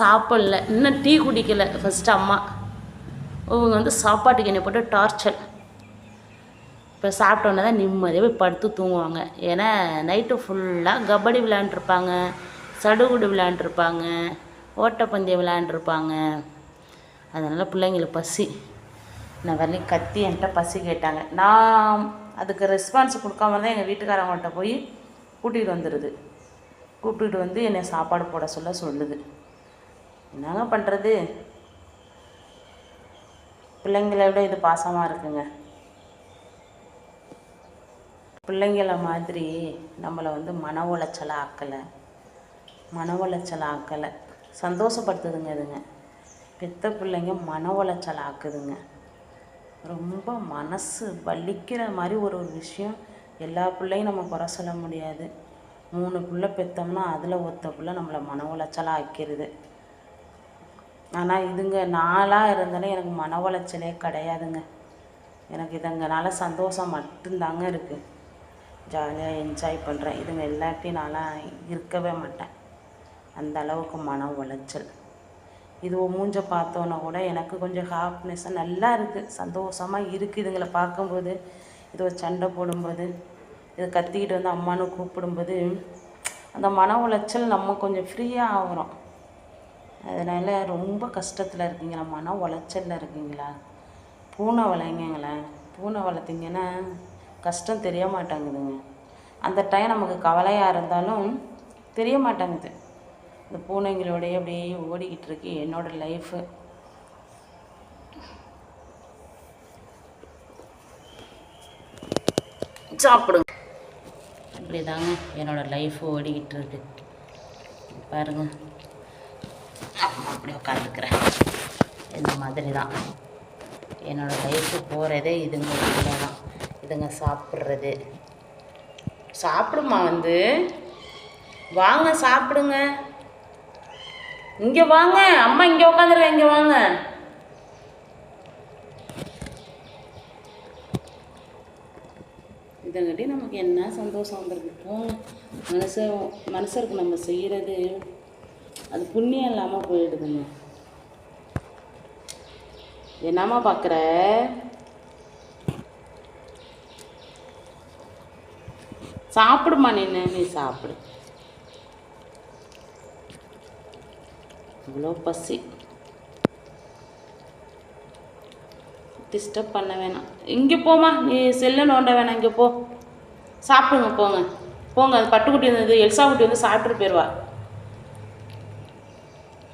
சாப்பிடல. இன்னும் டீ குடிக்கல. ஃபஸ்ட்டு அம்மா. இவங்க வந்து சாப்பாட்டுக்கு என்னை போட்டு டார்ச்சர் இப்போ சாப்பிட்டோன்னே தான் நிம்மதியாக போய் படுத்து தூங்குவாங்க. ஏன்னா நைட்டு ஃபுல்லாக கபடி விளையாண்டுருப்பாங்க. சடுகுடு விளையாண்டுருப்பாங்க. ஓட்டப்பந்தயம் விளையாண்டுருப்பாங்க. அதனால் பிள்ளைங்களுக்கு பசி. நான் வரலையும் கத்தி என்கிட்ட பசி கேட்டாங்க. நான் அதுக்கு ரெஸ்பான்ஸ் கொடுக்காம தான் எங்கள் வீட்டுக்காரவங்கள்ட்ட போய் கூட்டிகிட்டு வந்துடுது கூப்பிட்டுட்டு வந்து என்னை சாப்பாடு போட சொல்ல சொல்லுது. என்னங்க பண்ணுறது பிள்ளைங்களை விட இது பாசமாக இருக்குங்க. பிள்ளைங்கள மாதிரி நம்மளை வந்து மன உளைச்சலை ஆக்கலை. மன உளைச்சல் ஆக்கலை. சந்தோஷப்படுத்துதுங்க இதுங்க. பெத்த பிள்ளைங்க மன உளைச்சல் ஆக்குதுங்க. ரொம்ப மனசு வலிக்கிற மாதிரி ஒரு ஒரு விஷயம் எல்லா பிள்ளையும் நம்ம குறை சொல்ல முடியாது. மூணு பிள்ளை பெற்றோம்னா அதில் ஒத்த பிள்ளை நம்மளை மன உளைச்சலாக ஆக்கிடுது ஆனால் இதுங்க நாளாக இருந்தாலும் எனக்கு மன உளைச்சலே கிடையாதுங்க. எனக்கு இதுங்கனால சந்தோஷம் மட்டும்தாங்க இருக்குது ஜாலியாக என்ஜாய் பண்ணுறேன் இதுங்க எல்லாத்தையும் நான்லாம் இருக்கவே மாட்டேன். அந்த அளவுக்கு மன உளைச்சல். இது மூஞ்ச பார்த்தோன்னா கூட எனக்கு கொஞ்சம் ஹாப்பினஸ்ஸாக நல்லா இருக்குது சந்தோஷமாக இருக்குது இதுங்களை பார்க்கும்போது. இது ஒரு சண்டை போடும்போது. இது கத்திக்கிட்டு வந்து அம்மானு கூப்பிடும்போது. அந்த மன உளைச்சல் நம்ம கொஞ்சம் ஃப்ரீயாக ஆகுறோம். அதனால் ரொம்ப கஷ்டத்தில் இருக்கீங்களா? மன உளைச்சலில் இருக்கீங்களா? பூனை வளர்ங்கங்களேன் பூனை வளர்த்திங்கன்னா கஷ்டம் தெரிய மாட்டேங்குதுங்க. அந்த டைம் நமக்கு கவலையாக இருந்தாலும் தெரிய மாட்டேங்குது. இந்த பூனைங்களோடைய அப்படியே ஓடிக்கிட்டு இருக்கு என்னோடய லைஃபு சாப்பிடுங்க. இப்படி தாங்க என்னோடய லைஃப் ஓடிக்கிட்டு இருக்கு. பாருங்கள் அப்படி உட்காந்துக்கிறேன் இந்த மாதிரி தான் என்னோடய லைஃப்பு போகிறதே இதுங்க தான் இதுங்க சாப்பிட்றது. சாப்பிடுமா வந்து? வாங்க சாப்பிடுங்க. இங்கே வாங்க. அம்மா இங்கே உட்காந்துருக்க இங்கே வாங்க. இதங்காட்டி நமக்கு என்ன சந்தோஷம் வந்துருக்கு? போங்க மனசருக்கு நம்ம செய்கிறது அது புண்ணியம் இல்லாமல் போயிடுதுங்க. என்னம்மா பார்க்குற சாப்பிடுமா நின்று நீ சாப்பிடு. இவ்வளோ பசி. டிஸ்டர்ப் பண்ண வேணாம். இங்கே போம்மா. நீ செல்லு நோண்ட வேணாம். இங்கே போ. சாப்பிடுங்க போங்க. போங்க. அது பட்டுக்குட்டி வந்து எல்சா குட்டி வந்து சாப்பிட்டுட்டு போயிடுவா